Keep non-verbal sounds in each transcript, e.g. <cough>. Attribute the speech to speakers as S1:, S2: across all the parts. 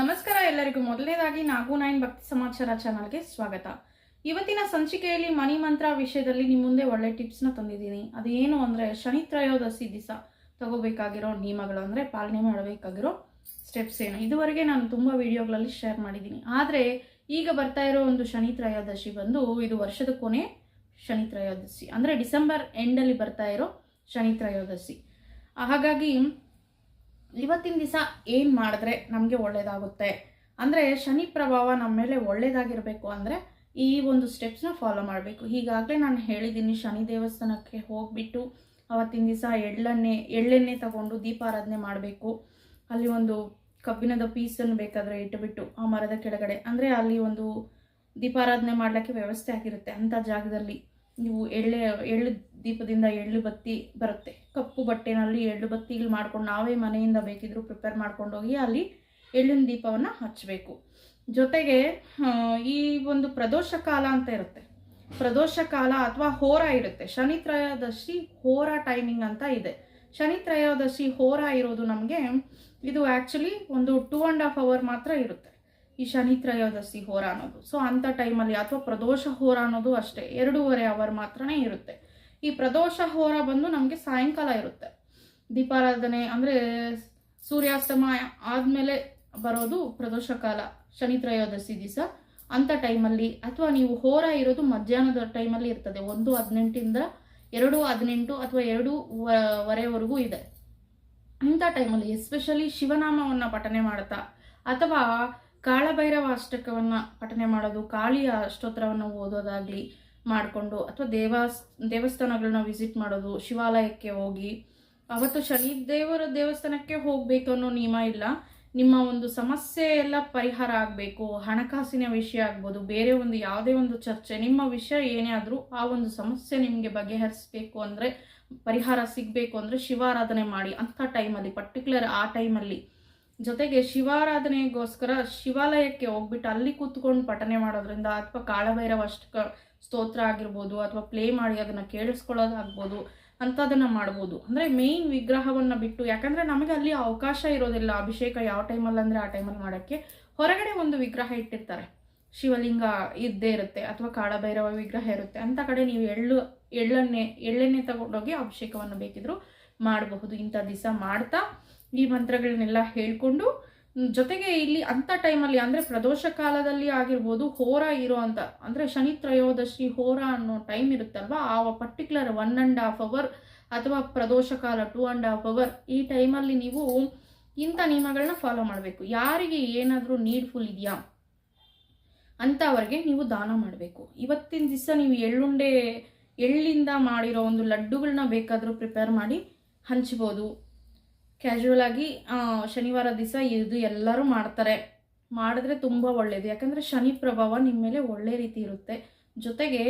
S1: ನಮಸ್ಕಾರ ಎಲ್ಲರಿಗೂ. ಮೊದಲನೇದಾಗಿ ನಾಗು ನೈನ್ ಭಕ್ತಿ ಸಮಾಚಾರ ಚಾನಲ್ಗೆ ಸ್ವಾಗತ. ಇವತ್ತಿನ ಸಂಚಿಕೆಯಲ್ಲಿ ಮನಿ ಮಂತ್ರ ವಿಷಯದಲ್ಲಿ ನಿಮ್ಮ ಮುಂದೆ ಒಳ್ಳೆ ಟಿಪ್ಸ್ನ ತಂದಿದ್ದೀನಿ. ಅದು ಏನು ಅಂದರೆ ಶನಿ ತ್ರಯೋದಶಿ ದಿವಸ ತಗೋಬೇಕಾಗಿರೋ ನಿಯಮಗಳು ಅಂದರೆ ಪಾಲನೆ ಮಾಡಬೇಕಾಗಿರೋ ಸ್ಟೆಪ್ಸ್ ಏನು. ಇದುವರೆಗೆ ನಾನು ತುಂಬ ವಿಡಿಯೋಗಳಲ್ಲಿ ಶೇರ್ ಮಾಡಿದ್ದೀನಿ. ಆದರೆ ಈಗ ಬರ್ತಾ ಇರೋ ಒಂದು ಶನಿ ತ್ರಯೋದಶಿ ಬಂದು ಇದು ವರ್ಷದ ಕೊನೆ ಶನಿ ತ್ರಯೋದಶಿ. ಅಂದರೆ ಡಿಸೆಂಬರ್ ಎಂಡಲ್ಲಿ ಬರ್ತಾ ಇರೋ ಶನಿ ತ್ರಯೋದಶಿ. ಹಾಗಾಗಿ ಇವತ್ತಿನ ದಿವಸ ಏನು ಮಾಡಿದ್ರೆ ನಮಗೆ ಒಳ್ಳೆಯದಾಗುತ್ತೆ ಅಂದರೆ ಶನಿ ಪ್ರಭಾವ ನಮ್ಮ ಮೇಲೆ ಒಳ್ಳೆಯದಾಗಿರಬೇಕು ಅಂದರೆ ಈ ಒಂದು ಸ್ಟೆಪ್ಸ್ನ ಫಾಲೋ ಮಾಡಬೇಕು. ಈಗಾಗಲೇ ನಾನು ಹೇಳಿದ್ದೀನಿ ಶನಿ ದೇವಸ್ಥಾನಕ್ಕೆ ಹೋಗ್ಬಿಟ್ಟು ಅವತ್ತಿನ ದಿವಸ ಎಳ್ಳೆಣ್ಣೆ ಎಳ್ಳೆಣ್ಣೆ ತಗೊಂಡು ದೀಪಾರಾಧನೆ ಮಾಡಬೇಕು. ಅಲ್ಲಿ ಒಂದು ಕಬ್ಬಿಣದ ಪೀಸನ್ನು ಬೇಕಾದರೆ ಇಟ್ಟುಬಿಟ್ಟು ಆ ಮರದ ಕೆಳಗಡೆ. ಅಂದರೆ ಅಲ್ಲಿ ಒಂದು ದೀಪಾರಾಧನೆ ಮಾಡಲಿಕ್ಕೆ ವ್ಯವಸ್ಥೆ ಆಗಿರುತ್ತೆ ಅಂಥ ಜಾಗದಲ್ಲಿ. ನೀವು ಎಳ್ಳೆ, ಎಳ್ಳು ದೀಪದಿಂದ ಎಳ್ಳು ಬತ್ತಿ ಬರುತ್ತೆ. ಕಪ್ಪು ಬಟ್ಟೆನಲ್ಲಿ ಎಳ್ಳು ಬತ್ತಿಗಳು ಮಾಡ್ಕೊಂಡು ನಾವೇ ಮನೆಯಿಂದ ಬೇಕಿದ್ರು ಪ್ರಿಪೇರ್ ಮಾಡ್ಕೊಂಡು ಹೋಗಿ ಅಲ್ಲಿ ಎಳ್ಳಿನ ದೀಪವನ್ನು ಹಚ್ಚಬೇಕು ಜೊತೆಗೆ ಈ ಒಂದು ಪ್ರದೋಷ ಕಾಲ ಅಂತ ಇರುತ್ತೆ. ಪ್ರದೋಷ ಕಾಲ ಅಥವಾ ಹೋರ ಇರುತ್ತೆ. ಶನಿ ತ್ರಯೋದಶಿ ಹೋರ ಟೈಮಿಂಗ್ ಅಂತ ಇದೆ. ಶನಿ ತ್ರಯೋದಶಿ ಹೋರ ಇರೋದು ನಮಗೆ, ಇದು ಆ್ಯಕ್ಚುಲಿ ಒಂದು ಟೂ ಆ್ಯಂಡ್ ಹಾಫ್ ಅವರ್ ಮಾತ್ರ ಇರುತ್ತೆ. ಈ ಶನಿ ತ್ರಯೋದಶಿ ಹೋರ ಅನ್ನೋದು. ಸೊ ಅಂಥ ಟೈಮಲ್ಲಿ ಅಥವಾ ಪ್ರದೋಷ ಹೋರ ಅನ್ನೋದು ಅಷ್ಟೇ. ಎರಡೂವರೆ ಅವರ್ ಮಾತ್ರನೇ ಇರುತ್ತೆ. ಈ ಪ್ರದೋಷ ಹೋರ ಬಂದು ನಮಗೆ ಸಾಯಂಕಾಲ ಇರುತ್ತೆ. ದೀಪಾರಾಧನೆ ಅಂದರೆ ಸೂರ್ಯಾಸ್ತಮ ಆದಮೇಲೆ ಬರೋದು ಪ್ರದೋಷ ಕಾಲ, ಶನಿ ತ್ರಯೋದಶಿ ದಿವಸ. ಅಂಥ ಟೈಮಲ್ಲಿ ಅಥವಾ ನೀವು ಹೋರ ಇರೋದು ಮಧ್ಯಾಹ್ನದ ಟೈಮಲ್ಲಿ ಇರ್ತದೆ. ಒಂದು ಹದಿನೆಂಟಿಂದ ಎರಡು ಹದಿನೆಂಟು ಅಥವಾ ಎರಡು ವರೆವರೆಗೂ ಇದೆ. ಇಂಥ ಟೈಮಲ್ಲಿ ಎಸ್ಪೆಷಲಿ ಶಿವನಾಮವನ್ನು ಪಠನೆ ಮಾಡ್ತಾ ಅಥವಾ ಕಾಳಭೈರವ ಅಷ್ಟಕವನ್ನು ಪಠನೆ ಮಾಡೋದು, ಕಾಳಿಯ ಅಷ್ಟೋತ್ರವನ್ನು ಓದೋದಾಗಲಿ ಮಾಡಿಕೊಂಡು, ಅಥವಾ ದೇವಾಸ್ ದೇವಸ್ಥಾನಗಳನ್ನ ವಿಸಿಟ್ ಮಾಡೋದು, ಶಿವಾಲಯಕ್ಕೆ ಹೋಗಿ, ಅವತ್ತು ಶನಿ ದೇವರ ದೇವಸ್ಥಾನಕ್ಕೆ ಹೋಗಬೇಕು ಅನ್ನೋ ನಿಯಮ ಇಲ್ಲ. ನಿಮ್ಮ ಒಂದು ಸಮಸ್ಯೆ ಎಲ್ಲ ಪರಿಹಾರ ಆಗಬೇಕು, ಹಣಕಾಸಿನ ವಿಷಯ ಆಗ್ಬೋದು, ಬೇರೆ ಒಂದು ಯಾವುದೇ ಒಂದು ಚರ್ಚೆ, ನಿಮ್ಮ ವಿಷಯ ಏನೇ ಆದರೂ ಆ ಒಂದು ಸಮಸ್ಯೆ ನಿಮಗೆ ಬಗೆಹರಿಸಬೇಕು ಅಂದರೆ, ಪರಿಹಾರ ಸಿಗಬೇಕು ಅಂದರೆ ಶಿವಾರಾಧನೆ ಮಾಡಿ. ಅಂಥ ಟೈಮಲ್ಲಿ ಪರ್ಟಿಕ್ಯುಲರ್ ಆ ಟೈಮಲ್ಲಿ ಜೊತೆಗೆ ಶಿವಾರಾಧನೆಗೋಸ್ಕರ ಶಿವಾಲಯಕ್ಕೆ ಹೋಗ್ಬಿಟ್ಟು ಅಲ್ಲಿ ಕೂತ್ಕೊಂಡು ಪಠನೆ ಮಾಡೋದ್ರಿಂದ ಅಥವಾ ಕಾಳಭೈರವ ಅಷ್ಟಕ ಸ್ತೋತ್ರ ಆಗಿರ್ಬೋದು ಅಥವಾ ಪ್ಲೇ ಮಾಡಿ ಅದನ್ನು ಕೇಳಿಸ್ಕೊಳ್ಳೋದಾಗ್ಬೋದು ಅಂಥದನ್ನು ಮಾಡ್ಬೋದು. ಅಂದರೆ ಮೇಯ್ನ್ ವಿಗ್ರಹವನ್ನು ಬಿಟ್ಟು, ಯಾಕಂದರೆ ನಮಗೆ ಅಲ್ಲಿ ಅವಕಾಶ ಇರೋದಿಲ್ಲ ಅಭಿಷೇಕ ಯಾವ ಟೈಮಲ್ಲಿ ಅಂದರೆ ಆ ಟೈಮಲ್ಲಿ ಮಾಡೋಕ್ಕೆ. ಹೊರಗಡೆ ಒಂದು ವಿಗ್ರಹ ಇಟ್ಟಿರ್ತಾರೆ. ಶಿವಲಿಂಗ ಇದ್ದೇ ಇರುತ್ತೆ ಅಥವಾ ಕಾಳಭೈರವ ವಿಗ್ರಹ ಇರುತ್ತೆ ಅಂಥ ಕಡೆ ನೀವು ಎಳ್ಳು ಎಳ್ಳೆಣ್ಣೆ ಎಳ್ಳೆಣ್ಣೆ ತಗೊಂಡೋಗಿ ಅಭಿಷೇಕವನ್ನು ಬೇಕಿದ್ರು ಮಾಡಬಹುದು. ಇಂಥ ದಿವಸ ಮಾಡ್ತಾ ಈ ಮಂತ್ರಗಳನ್ನೆಲ್ಲ ಹೇಳಿಕೊಂಡು ಜೊತೆಗೆ ಇಲ್ಲಿ ಅಂಥ ಟೈಮಲ್ಲಿ ಅಂದರೆ ಪ್ರದೋಷ ಕಾಲದಲ್ಲಿ ಆಗಿರ್ಬೋದು ಹೋರ ಇರೋ ಅಂತ, ಅಂದರೆ ಶನಿ ತ್ರಯೋದಶಿ ಹೋರ ಅನ್ನೋ ಟೈಮ್ ಇರುತ್ತಲ್ವ, ಆ particular one and half hour ಅಥವಾ ಪ್ರದೋಷ ಕಾಲ ಟೂ ಆ್ಯಂಡ್ ಹಾಫ್ ಅವರ್ ಈ ಟೈಮಲ್ಲಿ ನೀವು ಇಂಥ ನಿಯಮಗಳನ್ನ ಫಾಲೋ ಮಾಡಬೇಕು. ಯಾರಿಗೆ ಏನಾದರೂ ನೀಡ್ಫುಲ್ ಇದೆಯಾ ಅಂಥವ್ರಿಗೆ ನೀವು ದಾನ ಮಾಡಬೇಕು. ಇವತ್ತಿನ ದಿವಸ ನೀವು ಎಳ್ಳುಂಡೆ ಎಳ್ಳಿಂದ ಮಾಡಿರೋ ಒಂದು ಲಡ್ಡುಗಳನ್ನ ಬೇಕಾದರೂ ಪ್ರಿಪೇರ್ ಮಾಡಿ ಹಂಚ್ಬೋದು. ಕ್ಯಾಶುವಲ್ ಆಗಿ ಶನಿವಾರ ದಿವಸ ಇದು ಎಲ್ಲರೂ ಮಾಡ್ತಾರೆ. ಮಾಡಿದ್ರೆ ತುಂಬ ಒಳ್ಳೆಯದು ಯಾಕಂದರೆ ಶನಿ ಪ್ರಭಾವ ನಿಮ್ಮ ಮೇಲೆ ಒಳ್ಳೆ ರೀತಿ ಇರುತ್ತೆ. ಜೊತೆಗೆ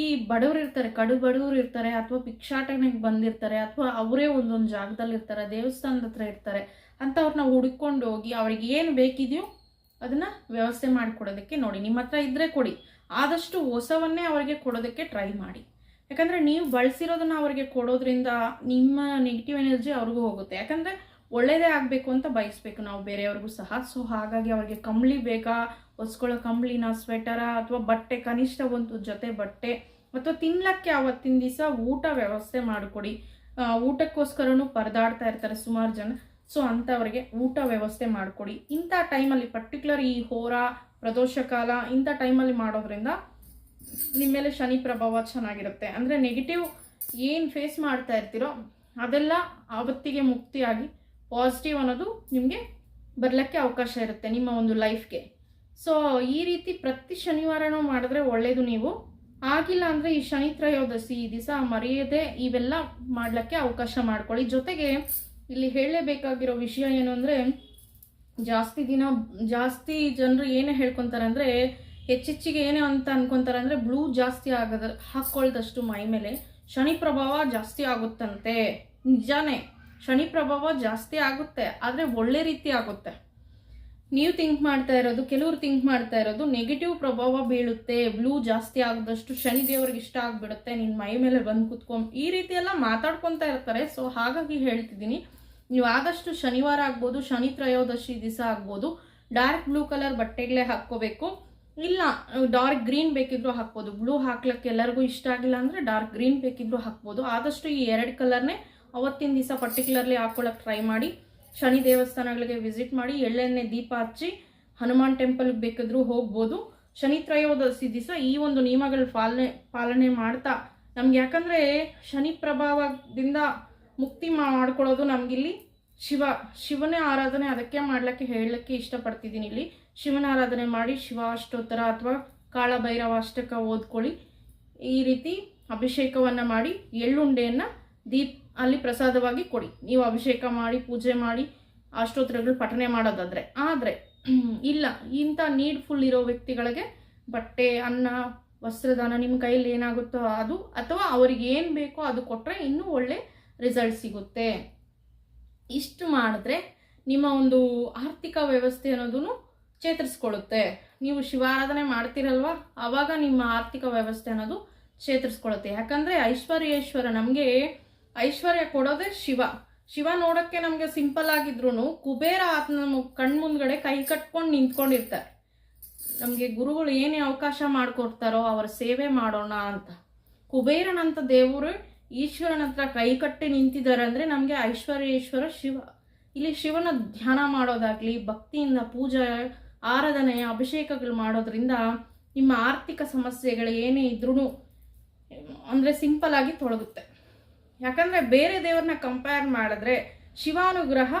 S1: ಈ ಬಡವರು ಇರ್ತಾರೆ, ಕಡು ಬಡವರು ಇರ್ತಾರೆ, ಅಥವಾ ಭಿಕ್ಷಾಟನೆಗೆ ಬಂದಿರ್ತಾರೆ, ಅಥವಾ ಅವರೇ ಒಂದೊಂದು ಜಾಗದಲ್ಲಿ ಇರ್ತಾರೆ, ದೇವಸ್ಥಾನದ ಹತ್ರ ಇರ್ತಾರೆ ಅಂಥವ್ರನ್ನ ಹುಡುಕೊಂಡು ಹೋಗಿ ಅವ್ರಿಗೆ ಏನು ಬೇಕಿದೆಯೋ ಅದನ್ನು ವ್ಯವಸ್ಥೆ ಮಾಡಿಕೊಡೋದಕ್ಕೆ ನೋಡಿ. ನಿಮ್ಮ ಹತ್ರ ಇದ್ದರೆ ಕೊಡಿ. ಆದಷ್ಟು ಹೊಸವನ್ನೇ ಅವರಿಗೆ ಕೊಡೋದಕ್ಕೆ ಟ್ರೈ ಮಾಡಿ. ಯಾಕಂದರೆ ನೀವು ಬಳಸಿರೋದನ್ನು ಅವರಿಗೆ ಕೊಡೋದ್ರಿಂದ ನಿಮ್ಮ ನೆಗೆಟಿವ್ ಎನರ್ಜಿ ಅವ್ರಿಗೂ ಹೋಗುತ್ತೆ. ಯಾಕಂದರೆ ಒಳ್ಳೆಯದೇ ಆಗಬೇಕು ಅಂತ ಬಯಸ್ಬೇಕು ನಾವು ಬೇರೆಯವ್ರಿಗೂ ಸಹ. ಸೊ ಹಾಗಾಗಿ ಅವ್ರಿಗೆ ಕಂಬಳಿ ಬೇಕಾ ಹೊಸ್ಕೊಳ್ಳೋ ಕಂಬಳಿನ ಸ್ವೆಟರ ಅಥವಾ ಬಟ್ಟೆ, ಕನಿಷ್ಠ ಒಂದು ಜೊತೆ ಬಟ್ಟೆ, ಅಥವಾ ತಿನ್ಲಕ್ಕೆ ಅವತ್ತಿನ ದಿವಸ ಊಟ ವ್ಯವಸ್ಥೆ ಮಾಡಿಕೊಡಿ. ಊಟಕ್ಕೋಸ್ಕರನೂ ಪರದಾಡ್ತಾ ಇರ್ತಾರೆ ಸುಮಾರು ಜನ. ಸೊ ಅಂಥವ್ರಿಗೆ ಊಟ ವ್ಯವಸ್ಥೆ ಮಾಡಿಕೊಡಿ. ಇಂಥ ಟೈಮಲ್ಲಿ ಪರ್ಟಿಕ್ಯುಲರ್ ಈ ಹೋರಾ ಪ್ರದೋಷ ಕಾಲ ಇಂಥ ಟೈಮಲ್ಲಿ ಮಾಡೋದ್ರಿಂದ ನಿಮ್ಮ ಮೇಲೆ ಶನಿ ಪ್ರಭಾವ ಚೆನ್ನಾಗಿರುತ್ತೆ. ಅಂದರೆ ನೆಗೆಟಿವ್ ಏನು ಫೇಸ್ ಮಾಡ್ತಾ ಇರ್ತೀರೋ ಅದೆಲ್ಲ ಆವತ್ತಿಗೆ ಮುಕ್ತಿಯಾಗಿ ಪಾಸಿಟಿವ್ ಅನ್ನೋದು ನಿಮಗೆ ಬರಲಿಕ್ಕೆ ಅವಕಾಶ ಇರುತ್ತೆ ನಿಮ್ಮ ಒಂದು ಲೈಫ್ಗೆ ಸೊ ಈ ರೀತಿ ಪ್ರತಿ ಶನಿವಾರನೂ ಮಾಡಿದ್ರೆ ಒಳ್ಳೆಯದು ನೀವು. ಆಗಿಲ್ಲ ಅಂದರೆ ಈ ಶನಿ ತ್ರಯೋದಶಿ, ಈ ದಿವಸ ಮರೆಯದೆ ಇವೆಲ್ಲ ಮಾಡಲಿಕ್ಕೆ ಅವಕಾಶ ಮಾಡ್ಕೊಳ್ಳಿ. ಜೊತೆಗೆ ಇಲ್ಲಿ ಹೇಳಲೇಬೇಕಾಗಿರೋ ವಿಷಯ ಏನು ಅಂದರೆ ಜಾಸ್ತಿ ದಿನ ಜಾಸ್ತಿ ಜನರು ಏನೇ ಹೇಳ್ಕೊತಾರೆ ಅಂದರೆ ಹೆಚ್ಚೆಚ್ಚಿಗೆ ಏನೇ ಅಂತ ಅನ್ಕೊಂತಾರೆ ಅಂದರೆ ಬ್ಲೂ ಜಾಸ್ತಿ ಆಗದ, ಹಾಕ್ಕೊಳ್ದಷ್ಟು ಮೈ ಮೇಲೆ ಶನಿ ಪ್ರಭಾವ ಜಾಸ್ತಿ ಆಗುತ್ತಂತೆ. ನಿಜಾನೇ, ಶನಿ ಪ್ರಭಾವ ಜಾಸ್ತಿ ಆಗುತ್ತೆ, ಆದರೆ ಒಳ್ಳೆ ರೀತಿ ಆಗುತ್ತೆ. ನೀವು ಥಿಂಕ್ ಮಾಡ್ತಾ ಇರೋದು, ಕೆಲವರು ಥಿಂಕ್ ಮಾಡ್ತಾ ಇರೋದು ನೆಗೆಟಿವ್ ಪ್ರಭಾವ ಬೀಳುತ್ತೆ ಬ್ಲೂ ಜಾಸ್ತಿ ಆಗದಷ್ಟು ಶನಿ ದೇವ್ರಿಗೆ ಇಷ್ಟ ಆಗಿಬಿಡುತ್ತೆ ನಿನ್ನ ಮೈ ಮೇಲೆ ಬಂದು ಕುತ್ಕೊಂಡ್ ಈ ರೀತಿ ಎಲ್ಲ ಮಾತಾಡ್ಕೊತಾ ಇರ್ತಾರೆ. ಸೊ ಹಾಗಾಗಿ ಹೇಳ್ತಿದ್ದೀನಿ, ನೀವು ಆದಷ್ಟು ಶನಿವಾರ ಆಗ್ಬೋದು, ಶನಿ ತ್ರಯೋದಶಿ ದಿವಸ ಆಗ್ಬೋದು ಡಾರ್ಕ್ ಬ್ಲೂ ಕಲರ್ ಬಟ್ಟೆಗಳೇ ಹಾಕ್ಕೋಬೇಕು. ಇಲ್ಲ ಡಾರ್ಕ್ ಗ್ರೀನ್ ಬೇಕಿದ್ರು ಹಾಕ್ಬೋದು. ಬ್ಲೂ ಹಾಕ್ಲಿಕ್ಕೆ ಎಲ್ಲರಿಗೂ ಇಷ್ಟ ಆಗಿಲ್ಲ ಅಂದರೆ ಡಾರ್ಕ್ ಗ್ರೀನ್ ಬೇಕಿದ್ರು ಹಾಕ್ಬೋದು. ಆದಷ್ಟು ಈ ಎರಡು ಕಲರ್ನೇ ಅವತ್ತಿನ ದಿವಸ ಪರ್ಟಿಕ್ಯುಲರ್ಲಿ ಹಾಕ್ಕೊಳ್ಳೋಕೆ ಟ್ರೈ ಮಾಡಿ, ಶನಿ ದೇವಸ್ಥಾನಗಳಿಗೆ ವಿಸಿಟ್ ಮಾಡಿ, ಎಳ್ಳೆಣ್ಣೆ ದೀಪ ಹಚ್ಚಿ, ಹನುಮಾನ್ ಟೆಂಪಲ್ಗೆ ಬೇಕಿದ್ರೂ ಹೋಗ್ಬೋದು. ಶನಿ ತ್ರಯೋದಶಿ ದಿವಸ ಈ ಒಂದು ನಿಯಮಗಳು ಪಾಲನೆ ಪಾಲನೆ ಮಾಡ್ತಾ, ನಮ್ಗೆ ಯಾಕಂದರೆ ಶನಿ ಪ್ರಭಾವದಿಂದ ಮುಕ್ತಿ ಮಾಡ್ಕೊಳ್ಳೋದು ನಮಗಿಲ್ಲಿ ಶಿವ, ಶಿವನೇ ಆರಾಧನೆ ಅದಕ್ಕೆ ಮಾಡಲಿಕ್ಕೆ, ಹೇಳಲಿಕ್ಕೆ ಇಷ್ಟಪಡ್ತಿದ್ದೀನಿ ಇಲ್ಲಿ. ಶಿವನ ಆರಾಧನೆ ಮಾಡಿ ಶಿವ ಅಷ್ಟೋತ್ತರ ಅಥವಾ ಕಾಳಭೈರವ ಅಷ್ಟಕ ಓದ್ಕೊಳ್ಳಿ. ಈ ರೀತಿ ಅಭಿಷೇಕವನ್ನು ಮಾಡಿ ಎಳ್ಳುಂಡೆಯನ್ನು ದೀಪ್ ಅಲ್ಲಿ ಪ್ರಸಾದವಾಗಿ ಕೊಡಿ. ನೀವು ಅಭಿಷೇಕ ಮಾಡಿ, ಪೂಜೆ ಮಾಡಿ ಅಷ್ಟೋತ್ತರಗಳು ಪಠನೆ ಮಾಡೋದಾದ್ರೆ. ಆದರೆ <clears throat> ಇಲ್ಲ, ಇಂಥ ನೀಡ್ಫುಲ್ ಇರೋ ವ್ಯಕ್ತಿಗಳಿಗೆ ಬಟ್ಟೆ, ಅನ್ನ, ವಸ್ತ್ರದಾನ ನಿಮ್ಮ ಕೈಯಲ್ಲಿ ಏನಾಗುತ್ತೋ ಅದು ಅಥವಾ ಅವರಿಗೆ ಏನು ಬೇಕೋ ಅದು ಕೊಟ್ಟರೆ ಇನ್ನೂ ಒಳ್ಳೆ ರಿಸಲ್ಟ್ ಸಿಗುತ್ತೆ. ಇಷ್ಟು ಮಾಡಿದ್ರೆ ನಿಮ್ಮ ಒಂದು ಆರ್ಥಿಕ ವ್ಯವಸ್ಥೆ ಅನ್ನೋದನ್ನು ಚೇತರಿಸ್ಕೊಳ್ಳುತ್ತೆ. ನೀವು ಶಿವಾರಾಧನೆ ಮಾಡ್ತೀರಲ್ವಾ? ಆವಾಗ ನಿಮ್ಮ ಆರ್ಥಿಕ ವ್ಯವಸ್ಥೆ ಅನ್ನೋದು ಚೇತರಿಸ್ಕೊಳ್ಳುತ್ತೆ. ಯಾಕಂದರೆ ಐಶ್ವರ್ಯೇಶ್ವರ ನಮಗೆ ಐಶ್ವರ್ಯ ಕೊಡೋದೇ ಶಿವ. ಶಿವ ನೋಡೋಕ್ಕೆ ನಮಗೆ ಸಿಂಪಲ್ ಆಗಿದ್ರು ಕುಬೇರ ಆತ್ಮ ನಮ್ಮ ಕಣ್ಮುಂದ್ಗಡೆ ಕೈ ಕಟ್ಕೊಂಡು ನಿಂತ್ಕೊಂಡಿರ್ತಾರೆ. ನಮಗೆ ಗುರುಗಳು ಏನೇ ಅವಕಾಶ ಮಾಡಿಕೊಡ್ತಾರೋ ಅವರ ಸೇವೆ ಮಾಡೋಣ ಅಂತ. ಕುಬೇರನಂತ ದೇವರು ಈಶ್ವರನ ಹತ್ರ ಕೈ ಕಟ್ಟಿ ನಿಂತಿದ್ದಾರೆ ಅಂದರೆ ನಮಗೆ ಐಶ್ವರ್ಯೇಶ್ವರ ಶಿವ. ಇಲ್ಲಿ ಶಿವನ ಧ್ಯಾನ ಮಾಡೋದಾಗ್ಲಿ, ಭಕ್ತಿಯಿಂದ ಪೂಜೆ ಆರಾಧನೆ ಅಭಿಷೇಕಗಳು ಮಾಡೋದ್ರಿಂದ ನಿಮ್ಮ ಆರ್ಥಿಕ ಸಮಸ್ಯೆಗಳು ಏನೇ ಇದ್ರೂ ಅಂದರೆ ಸಿಂಪಲ್ ಆಗಿ ತೊಳಗುತ್ತೆ. ಯಾಕಂದರೆ ಬೇರೆ ದೇವ್ರನ್ನ ಕಂಪೇರ್ ಮಾಡಿದ್ರೆ ಶಿವಾನುಗ್ರಹ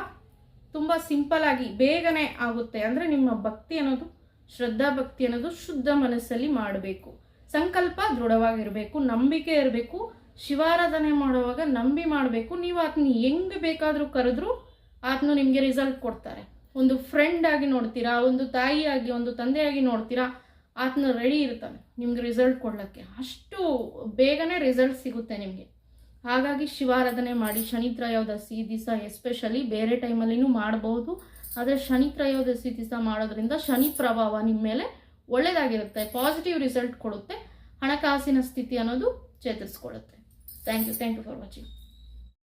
S1: ತುಂಬ ಸಿಂಪಲ್ ಆಗಿ ಬೇಗನೆ ಆಗುತ್ತೆ. ಅಂದರೆ ನಿಮ್ಮ ಭಕ್ತಿ ಅನ್ನೋದು, ಶ್ರದ್ಧಾ ಭಕ್ತಿ ಅನ್ನೋದು ಶುದ್ಧ ಮನಸ್ಸಲ್ಲಿ ಮಾಡಬೇಕು. ಸಂಕಲ್ಪ ದೃಢವಾಗಿರಬೇಕು, ನಂಬಿಕೆ ಇರಬೇಕು. ಶಿವಾರಾಧನೆ ಮಾಡುವಾಗ ನಂಬಿ ಮಾಡಬೇಕು. ನೀವು ಆತನ ಹೆಂಗೆ ಬೇಕಾದರೂ ಕರೆದ್ರೂ ಆತನು ನಿಮಗೆ ರಿಸಲ್ಟ್ ಕೊಡ್ತಾರೆ. ಒಂದು ಫ್ರೆಂಡ್ ಆಗಿ ನೋಡ್ತೀರಾ, ಒಂದು ತಾಯಿಯಾಗಿ, ಒಂದು ತಂದೆಯಾಗಿ ನೋಡ್ತೀರಾ ಆತನ ರೆಡಿ ಇರ್ತಾನೆ ನಿಮ್ಗೆ ರಿಸಲ್ಟ್ ಕೊಡ್ಲಕ್ಕೆ. ಅಷ್ಟು ಬೇಗನೆ ರಿಸಲ್ಟ್ ಸಿಗುತ್ತೆ ನಿಮಗೆ. ಹಾಗಾಗಿ ಶಿವಾರಾಧನೆ ಮಾಡಿ, ಶನಿ ತ್ರಯೋದಶಿ ದಿವಸ ಎಸ್ಪೆಷಲಿ ಬೇರೆ ಟೈಮಲ್ಲಿನೂ ಮಾಡಬಹುದು ಆದರೆ ಶನಿ ತ್ರಯೋದಶಿ ದಿವಸ ಮಾಡೋದ್ರಿಂದ ಶನಿ ಪ್ರಭಾವ ನಿಮ್ಮ ಮೇಲೆ ಒಳ್ಳೆಯದಾಗಿರುತ್ತೆ ಪಾಸಿಟಿವ್ ರಿಸಲ್ಟ್ ಕೊಡುತ್ತೆ. ಹಣಕಾಸಿನ ಸ್ಥಿತಿ ಅನ್ನೋದು ಚೇತರಿಸ್ಕೊಳ್ಳುತ್ತೆ. Thank you thank you for watching